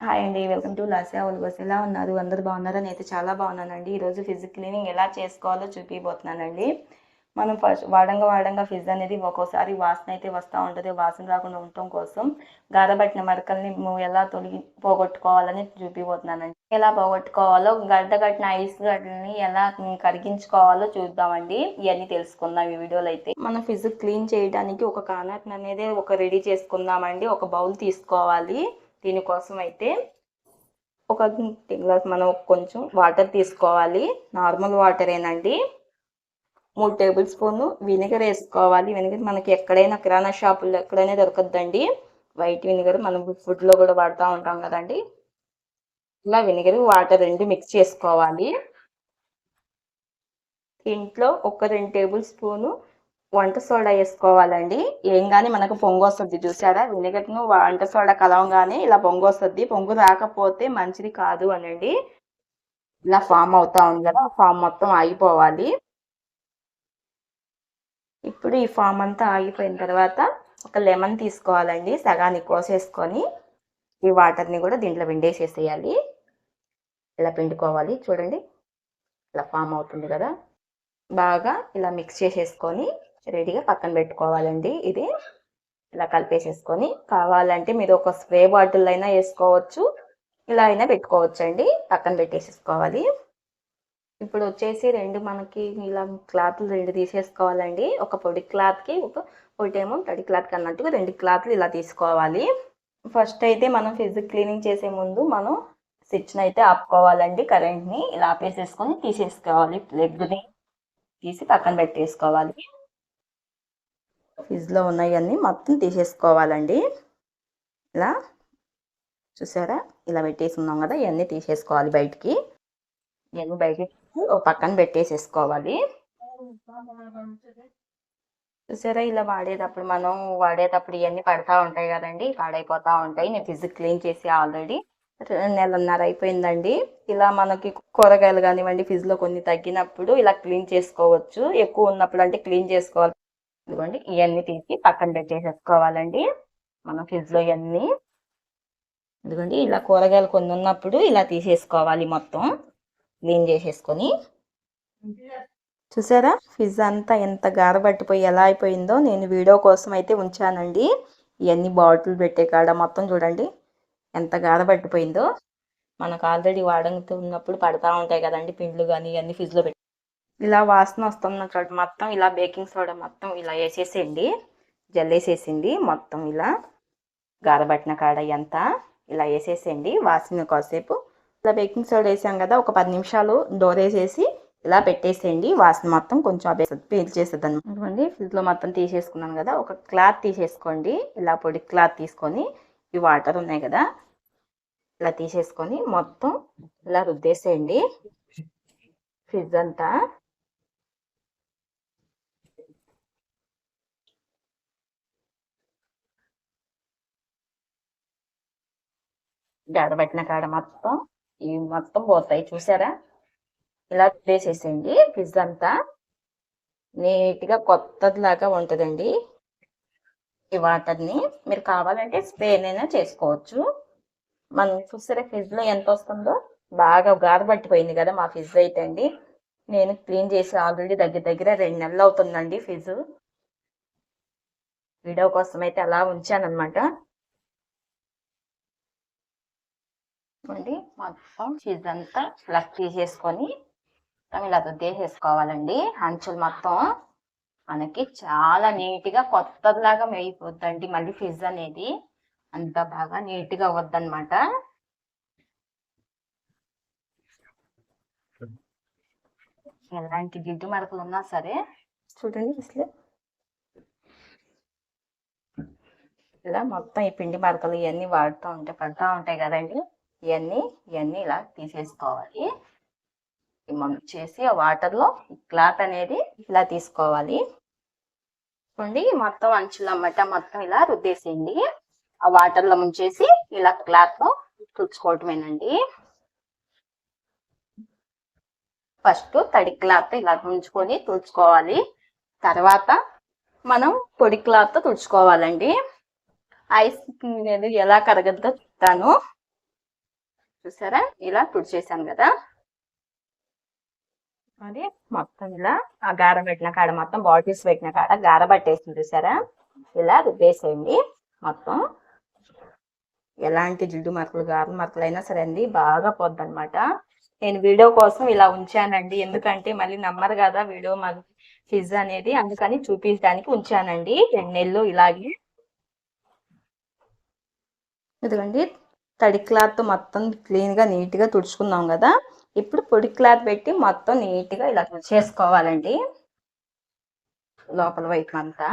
Hi అండి welcome to లాసియా ఉల్బస్. ఎలా ఉన్నారు? అందరు బాగున్నారా? నేనైతే చాలా బాగున్నానండి. ఈరోజు ఫిజ్ క్లీనింగ్ ఎలా చేసుకోవాలో చూపిపోతున్నానండి మనం ఫస్ట్ వాడంగా వాడంగా ఫిజ్ అనేది ఒక్కోసారి వాసన అయితే వస్తూ ఉంటుంది. వాసన రాకుండా ఉండటం కోసం గారబట్టిన మరకల్ని ఎలా తొలగి పోగొట్టుకోవాలని చూపిపోతున్నానండి ఎలా పోగొట్టుకోవాలో గడ్డ కట్టిన ఐస్ గడ్డని ఎలా కరిగించుకోవాలో చూద్దామండి. ఇవన్నీ తెలుసుకుందాం ఈ వీడియోలో అయితే. మనం ఫిజ్ క్లీన్ చేయడానికి ఒక కానర్ అనేది ఒక రెడీ చేసుకుందామండి. ఒక బౌల్ తీసుకోవాలి. దీనికోసం అయితే ఒక గ్లాస్ మనం కొంచెం వాటర్ తీసుకోవాలి. నార్మల్ వాటరేనండి మూడు టేబుల్ స్పూన్ వినిగర్ వేసుకోవాలి. వినిగర్ మనకి ఎక్కడైనా కిరాణా షాపుల్లో ఎక్కడైనా దొరకద్దండి. వైట్ వినిగర్ మనం ఫుడ్లో కూడా వాడుతూ ఉంటాం కదండి. ఇలా వినిగర్ వాటర్ రెండు మిక్స్ చేసుకోవాలి. దీంట్లో ఒక రెండు టేబుల్ స్పూను వంట సోడా వేసుకోవాలండి. ఏం కానీ మనకు పొంగు వస్తుంది చూసారా? వినిగర్ను వంట సోడా కలవంగానే ఇలా పొంగు వస్తుంది. పొంగు రాకపోతే మంచిది కాదు అనండి. ఇలా ఫామ్ అవుతా ఉంది కదా ఫామ్ మొత్తం ఆగిపోవాలి. ఇప్పుడు ఈ ఫామ్ అంతా ఆగిపోయిన తర్వాత ఒక లెమన్ తీసుకోవాలండి సగానికి కోసేసుకొని. ఈ వాటర్ని కూడా దీంట్లో పిండేసేసేయాలి. ఇలా పిండుకోవాలి చూడండి. ఇలా ఫామ్ అవుతుంది కదా. బాగా ఇలా మిక్స్ చేసేసుకొని రెడీగా పక్కన పెట్టుకోవాలండి. ఇది ఇలా కలిపేసేసుకొని కావాలంటే మీరు ఒక స్ప్రే బాటిల్ అయినా వేసుకోవచ్చు ఇలా అయినా పెట్టుకోవచ్చు అండి పక్కన పెట్టేసేసుకోవాలి. ఇప్పుడు వచ్చేసి రెండు మనకి ఇలా క్లాత్లు రెండు తీసేసుకోవాలండి. ఒక పొడి క్లాత్కి ఒక ఒకటేమో తడి క్లాత్కి అన్నట్టుగా రెండు క్లాత్లు ఇలా తీసుకోవాలి. ఫస్ట్ అయితే మనం ఫిజిక్ క్లీనింగ్ చేసే ముందు మనం స్విచ్ని అయితే ఆపుకోవాలండి కరెంట్ని. ఇలా ఆపేసేసుకొని తీసేసుకోవాలి. ప్లగ్ని తీసి పక్కన పెట్టేసుకోవాలి. ఫ్రిడ్జ్లో ఉన్నాయన్నీ మొత్తం తీసేసుకోవాలండి. ఇలా చూసారా? ఇలా పెట్టేసుకున్నాం కదా ఇవన్నీ తీసేసుకోవాలి బయటికి. ఇవన్నీ బయటికి ఒక పక్కన పెట్టేసేసుకోవాలి. చూసారా? ఇలా వాడేటప్పుడు మనం వాడేటప్పుడు ఇవన్నీ పడతా ఉంటాయి కదండి పాడైపోతూ ఉంటాయి. నేను ఫిజిక్ క్లీన్ చేసి ఆల్రెడీ నెలన్నర అయిపోయిందండి. ఇలా మనకి కూరగాయలు కానివ్వండి ఫ్రిడ్జ్లో కొన్ని తగ్గినప్పుడు ఇలా క్లీన్ చేసుకోవచ్చు. ఎక్కువ ఉన్నప్పుడు అంటే క్లీన్ చేసుకోవాలి. ఇదిగోండి ఇవన్నీ తీసి పక్కన పెట్టేసేసుకోవాలండి. మన ఫ్రిడ్జ్లో ఇవన్నీ ఇదిగోండి ఇలా కూరగాయలు కొన్ని ఉన్నప్పుడు ఇలా తీసేసుకోవాలి మొత్తం. క్లీన్ చేసేసుకొని. చూసారా? ఫిజ్ అంతా ఎంత గారబట్టిపోయి ఎలా అయిపోయిందో నేను వీడియో కోసం అయితే ఉంచానండి. ఇవన్నీ బాటిల్ పెట్టే కాడ మొత్తం చూడండి ఎంత గారబట్టిపోయిందో. మనకు ఆల్రెడీ వాడుతూ ఉన్నప్పుడు పడతా ఉంటాయి కదండి పిండ్లు కానీ ఇవన్నీ ఫ్రిడ్జ్లో పెట్టి ఇలా వాసన వస్తుంది చూడండి మొత్తం ఇలా బేకింగ్ సోడా మొత్తం ఇలా వేసేసేయండి. జల్లేసేసింది మొత్తం ఇలా గారబట్టిన కాడ అంతా ఇలా వేసేసేయండి. వాసన కాసేపు ఇలా బేకింగ్ సోడా వేసాం కదా ఒక పది నిమిషాలు డోరేసేసి ఇలా పెట్టేసేయండి. వాసన మొత్తం కొంచెం పేల్ చేసేది అనమాట ఫ్రిడ్జ్లో మొత్తం తీసేసుకున్నాను కదా ఒక క్లాత్ తీసేసుకోండి. ఇలా పొడి క్లాత్ తీసుకొని ఈ వాటర్ ఉన్నాయి కదా ఇలా తీసేసుకొని మొత్తం ఇలా రుద్దేసేయండి. ఫ్రిడ్జ్ అంతా గడబట్టిన కాడ మొత్తం ఇవి మొత్తం పోతాయి. చూసారా? ఇలా వేసేసేయండి పిజ్జా అంతా నీట్గా కొత్తదిలాగా ఉంటుందండి ఈ వాటర్ని. మీరు కావాలంటే స్ప్రేనైనా చేసుకోవచ్చు. మనం చూసారా ఫ్రిడ్జ్లో ఎంత వస్తుందో? బాగా గారబట్టిపోయింది కదా మా ఫ్రిడ్జ్ అయితే అండి. నేను క్లీన్ చేసి ఆల్రెడీ దగ్గర దగ్గర రెండు నెలలు అవుతుందండి ఫ్రిడ్జ్ వీడియో కోసం అయితే అలా ఉంచానమాట అండి మొత్తం చీజ్ అంతా ఇలా తీసేసుకొని మొత్తం ఇలా రుద్దేసేసుకోవాలండి. అంచులు మొత్తం మనకి చాలా నీట్గా కొత్తలాగా అయిపోద్దండి మళ్ళీ ఫిజ్ అనేది. అంత బాగా నీట్గా అవ్వద్దన్నమాట. ఎలాంటి గిడ్డు మరకలు ఉన్నా సరే చూడండి అసలు. ఇలా మొత్తం ఈ పిండి మరకలు ఇవన్నీ వాడుతూ ఉంటాయి పడుతూ ఉంటాయి కదండి. ఇవన్నీ ఇవన్నీ ఇలా తీసేసుకోవాలి. మనం చేసి ఆ వాటర్లో క్లాత్ అనేది ఇలా తీసుకోవాలి. ఉండి మొత్తం అంచులు అమ్మట మొత్తం ఇలా రుద్దేసేయండి. ఆ వాటర్లో ముంచేసి ఇలా క్లాత్లో తుడుచుకోవటమేనండి. ఫస్ట్ తడి క్లాత్ ఇలా ఉంచుకొని తుడుచుకోవాలి. తర్వాత మనం పొడి క్లాత్ తుడుచుకోవాలండి. ఐస్ అనేది ఎలా కరగద్దో చెప్తాను చూసారా? ఇలా తుడిచేసాను కదా. అది మొత్తం ఇలా ఆ గార పెట్టిన కాడ మొత్తం బాటిల్స్ పెట్టిన కాడ గార పట్టేసింది చూసారా? ఇలా రుబ్బేసేయండి మొత్తం. ఎలాంటి జిడ్డు మరకలు గారెల మరకలు అయినా సరే అండి బాగా పోద్ది అనమాట నేను వీడియో కోసం ఇలా ఉంచానండి. ఎందుకంటే మళ్ళీ నమ్మరు కదా వీడియో మరి ఫిజ్ అనేది. అందుకని చూపించడానికి ఉంచానండి. రెండు నెలలు ఇలాగే. ఇదిగోండి. తడి క్లాత్ మొత్తం క్లీన్గా నీట్గా తుడుచుకున్నాం కదా. ఇప్పుడు పొడి క్లాత్ పెట్టి మొత్తం నీట్గా ఇలా చేసుకోవాలండి. లోపల వైపు అంతా.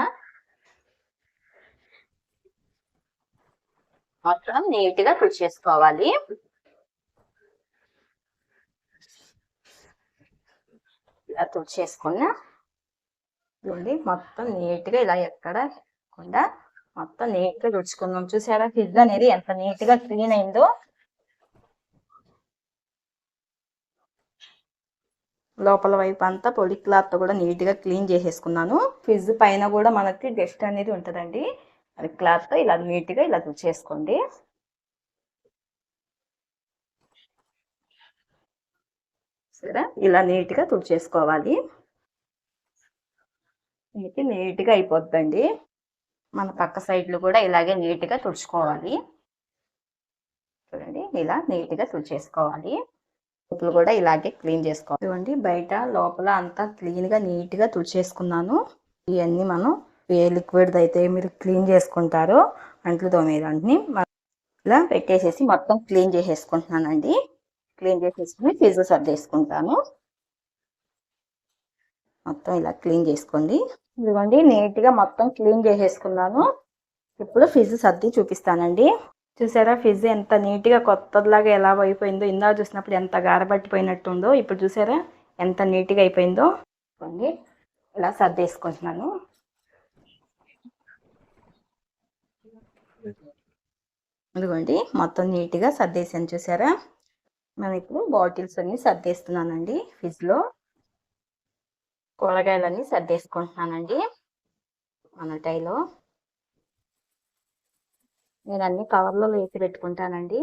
మొత్తం నీట్గా తుడిచేసుకోవాలి. ఇలా తుడిచేసుకున్నా చూడండి మొత్తం నీట్గా ఇలా ఎక్కడ లేకుండా మొత్తం నీట్గా తుడుచుకుందాం. చూసారా? ఫ్రిడ్జ్ అనేది ఎంత నీట్గా క్లీన్ అయిందో. లోపల వైపు అంతా పొడి క్లాత్ కూడా నీట్గా క్లీన్ చేసేసుకున్నాను. ఫ్రిడ్జ్ పైన కూడా మనకి డస్ట్ అనేది ఉంటదండి. అది క్లాత్తో ఇలా నీట్గా ఇలా తుడిచేసుకోండి. సరే? ఇలా నీట్గా తుడిచేసుకోవాలి. అయితే నీట్గా అయిపోద్దండి. మన పక్క సైడ్లు కూడా ఇలాగే నీట్గా తుడుచుకోవాలి. చూడండి ఇలా నీట్గా తుడిచేసుకోవాలి. ఉప్పులు కూడా ఇలాగే క్లీన్ చేసుకోవాలి. చూడండి బయట లోపల అంతా క్లీన్గా నీట్గా తుడిచేసుకున్నాను. ఇవన్నీ మనం ఏ లిక్విడ్ అయితే మీరు క్లీన్ చేసుకుంటారో అంట్లు తోమేదాన్ని ఇలా పెట్టేసేసి మొత్తం క్లీన్ చేసేసుకుంటున్నానండి. క్లీన్ చేసేసుకుని ఫీజు సర్దేసుకుంటాను. మొత్తం ఇలా క్లీన్ చేసుకోండి. ఇదిగోండి నీట్గా మొత్తం క్లీన్ చేసేసుకున్నాను. ఇప్పుడు ఫిజ్ సర్ది చూపిస్తానండి. చూసారా ఫిజ్ ఎంత నీట్గా కొత్తదిలాగా ఎలా అయిపోయిందో ఇందా చూసినప్పుడు ఎంత గారబట్టిపోయినట్టుందో ఇప్పుడు చూసారా ఎంత నీట్గా అయిపోయిందో. ఇదిగోండి ఇలా సర్దేసుకుంటున్నాను. ఇదిగోండి మొత్తం నీట్గా సర్దేసాను చూసారా. మనం ఇప్పుడు బాటిల్స్ అన్నీ సర్దేస్తున్నానండి ఫిజ్లో కూరగాయలన్నీ సర్దేసుకుంటున్నానండి మన టైలో. నేను అన్ని కవర్లో వేసి పెట్టుకుంటానండి.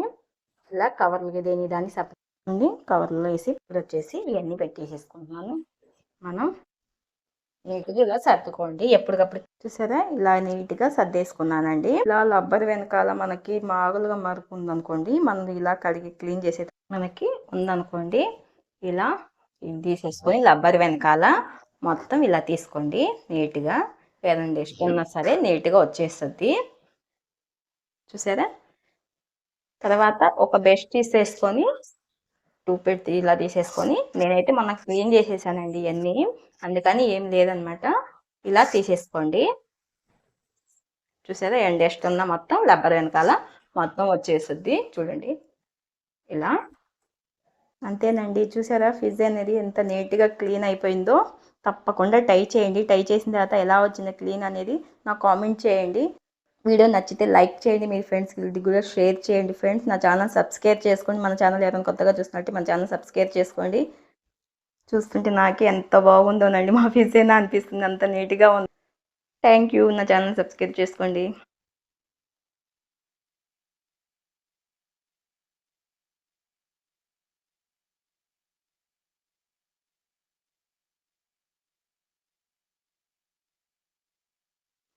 ఇలా కవర్లు దేని దాన్ని సపరేట్ కవర్లో వేసి ఇప్పుడు వచ్చేసి ఇవన్నీ పెట్టేసేసుకుంటున్నాను. మనం నీట్గా ఇలా సర్దుకోండి. ఎప్పటికప్పుడు చూసారా? ఇలా నీట్గా సర్దేసుకున్నానండి. ఇలా రబ్బర్ వెనకాల మనకి మామూలుగా మరకు ఉందనుకోండి మనం ఇలా కడిగి క్లీన్ చేసే మనకి ఉందనుకోండి ఇలా తీసేసుకొని రబ్బర్ వెనకాల మొత్తం ఇలా తీసుకోండి నీట్గా. ఏదైనా డస్ట్ ఉన్నా సరే నీట్గా వచ్చేస్తుంది. చూసారా? తర్వాత ఒక బెస్ట్ తీసేసుకొని టూ పెట్టి ఇలా తీసేసుకొని నేనైతే మొన్న క్లీన్ చేసేసానండి ఇవన్నీ అందుకని ఏం లేదనమాట. ఇలా తీసేసుకోండి. చూసారా? ఎండేస్తున్న ఉన్న మొత్తం రబ్బర్ వెనకాల మొత్తం వచ్చేస్తుంది. చూడండి. ఇలా అంతేనండి. చూసారా? ఫిజ్ అనేది ఎంత నీట్గా క్లీన్ అయిపోయిందో తప్పకుండా టై చేయండి. టై చేసిన తర్వాత ఎలా వచ్చిందో క్లీన్ అనేది నాకు కామెంట్ చేయండి. వీడియో నచ్చితే లైక్ చేయండి. మీ ఫ్రెండ్స్కి కూడా షేర్ చేయండి. ఫ్రెండ్స్ నా ఛానల్ సబ్స్క్రైబ్ చేసుకోండి. మన ఛానల్ ఎవరైనా కొత్తగా చూసినట్టు మన ఛానల్ సబ్స్క్రైబ్ చేసుకోండి. చూస్తుంటే నాకే ఎంత బాగుందోనండి. మా ఫిజ్ అయినా అనిపిస్తుంది. అంత నీట్గా ఉంది. థ్యాంక్ యూ నా ఛానల్ సబ్స్క్రైబ్ చేసుకోండి.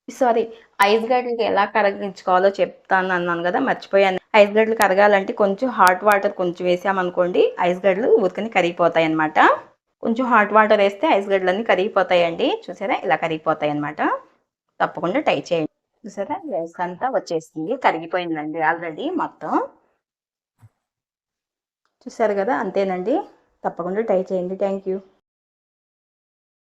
సారీ ఐస్ గడ్డలకి ఎలా కరిగించుకోవాలో చెప్తాను అన్నాను కదా మర్చిపోయాను. ఐస్ గడ్డలు కరగాలంటే కొంచెం హాట్ వాటర్ కొంచెం వేసామనుకోండి ఐస్ గడ్డలు ఉతికని కరిగిపోతాయి అనమాట కొంచెం హాట్ వాటర్ వేస్తే ఐస్ గడ్డలన్నీ కరిగిపోతాయండి. చూసారా? ఇలా కరిగిపోతాయి అనమాట తప్పకుండా టై చేయండి. చూసారా? రైస్ అంతా వచ్చేసింది కరిగిపోయిందండి ఆల్రెడీ మొత్తం. చూసారు కదా? అంతేనండి. తప్పకుండా ట్రై చేయండి. Thank you